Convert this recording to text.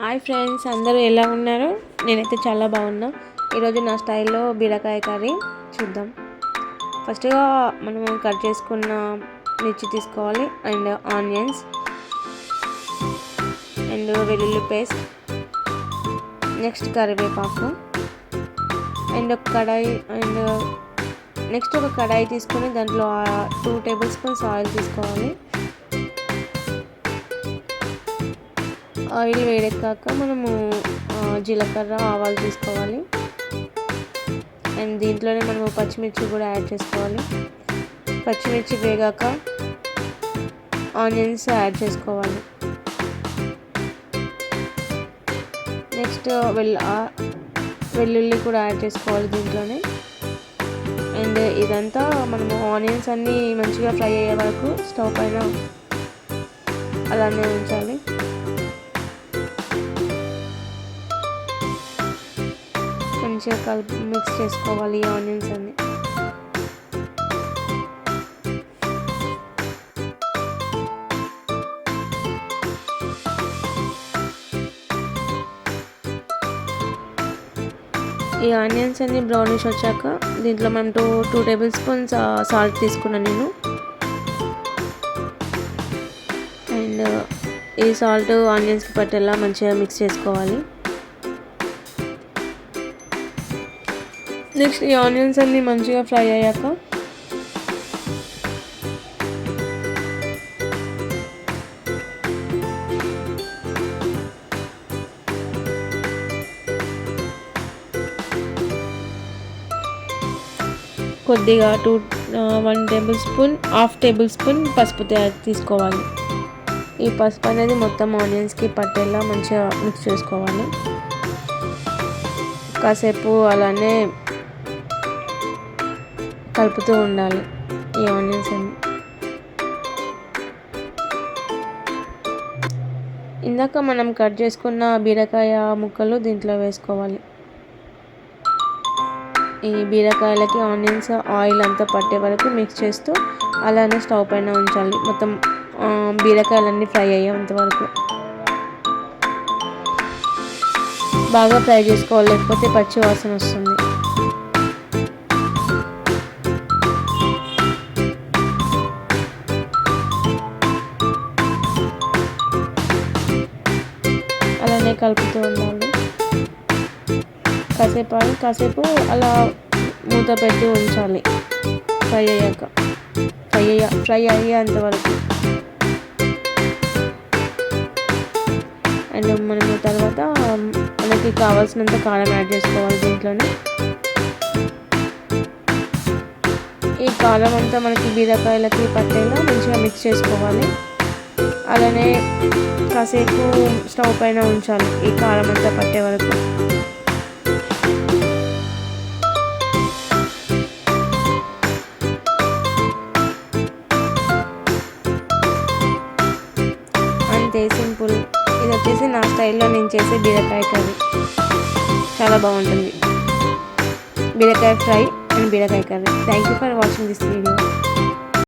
Hi friends అందరూ ఎలా ఉన్నారు? నేనైతే చాలా బాగున్నా. ఈరోజు నా స్టైల్లో బీరకాయ కర్రీ చూద్దాం. ఫస్ట్గా మనం కట్ చేసుకున్న మిర్చి తీసుకోవాలి అండ్ ఆనియన్స్ అండ్ వెల్లుల్లి పేస్ట్. నెక్స్ట్ కరివేపాకు అండ్ ఒక కడాయి అండ్ నెక్స్ట్ ఒక కడాయి తీసుకొని దాంట్లో టూ టేబుల్ స్పూన్స్ ఆయిల్ తీసుకోవాలి. ఆయిల్ వేడెక్కాక మనము జీలకర్ర ఆవాలు తీసుకోవాలి. అండ్ దీంట్లోనే మనము పచ్చిమిర్చి కూడా యాడ్ చేసుకోవాలి. పచ్చిమిర్చి వేగాక ఆనియన్స్ యాడ్ చేసుకోవాలి. నెక్స్ట్ వెల్ వెల్లుల్లి కూడా యాడ్ చేసుకోవాలి దీంట్లోనే. అండ్ ఇదంతా మనము ఆనియన్స్ అన్నీ మంచిగా ఫ్రై అయ్యే వరకు స్టవ్ పైన అలానే ఉంచాలి. మంచిగా కలిపి మిక్స్ చేసుకోవాలి ఈ ఆనియన్స్ అన్ని. ఈ ఆనియన్స్ అన్ని బ్రౌనిష్ వచ్చాక దీంట్లో మనం two two table spoons salt తీసుకున్నాను నేను. అండ్ ఈ సాల్ట్ ఆనియన్స్కి పట్టేలా మంచిగా మిక్స్ చేసుకోవాలి. నెక్స్ట్ ఈ ఆనియన్స్ అన్ని మంచిగా ఫ్రై అయ్యాక కొద్దిగా two one table spoon half table spoon పసుపు తీసుకోవాలి. ఈ పసుపు అనేది మొత్తం ఆనియన్స్కి పట్టేలా మంచిగా మిక్స్ చేసుకోవాలి. కాసేపు అలానే కలుపుతూ ఉండాలి. ఈ ఆనియన్స్ అన్ని ఇందాక మనం కట్ చేసుకున్న బీరకాయ ముక్కలు దీంట్లో వేసుకోవాలి. ఈ బీరకాయలకి ఆనియన్స్ ఆయిల్ అంతా పట్టే వరకు మిక్స్ చేస్తూ అలానే స్టవ్ పైన ఉంచాలి. మొత్తం బీరకాయలన్నీ ఫ్రై అయ్యేంత వరకు. బాగా ఫ్రై చేసుకోవాలి. లేకపోతే పచ్చి వాసన వస్తుంది. కలుపుతూ ఉండాలి. కాసేపు కాసేపు అలా మూత పెట్టి ఉంచాలి. ఫ్రై అయ్యాక. ఫ్రై అయ్యా ఫ్రై అయ్యేంత వరకు. అండ్ మనము తర్వాత మనకి కావాల్సినంత కారం యాడ్ చేసుకోవాలి దీంట్లోనే. ఈ కారం అంతా మనకి బీరకాయలకి పట్టేలా మంచిగా మిక్స్ చేసుకోవాలి. అలానే కాసేపు స్టవ్ పైన ఉంచాలి. ఈ కారం అంతా పట్టే వరకు. అంతే సింపుల్. ఇది వచ్చేసి నా స్టైల్లో నేను చేసే బీరకాయ కర్రీ. చాలా బాగుంటుంది. బీరకాయ ఫ్రై అండ్ బీరకాయ curry. Thank you for watching this video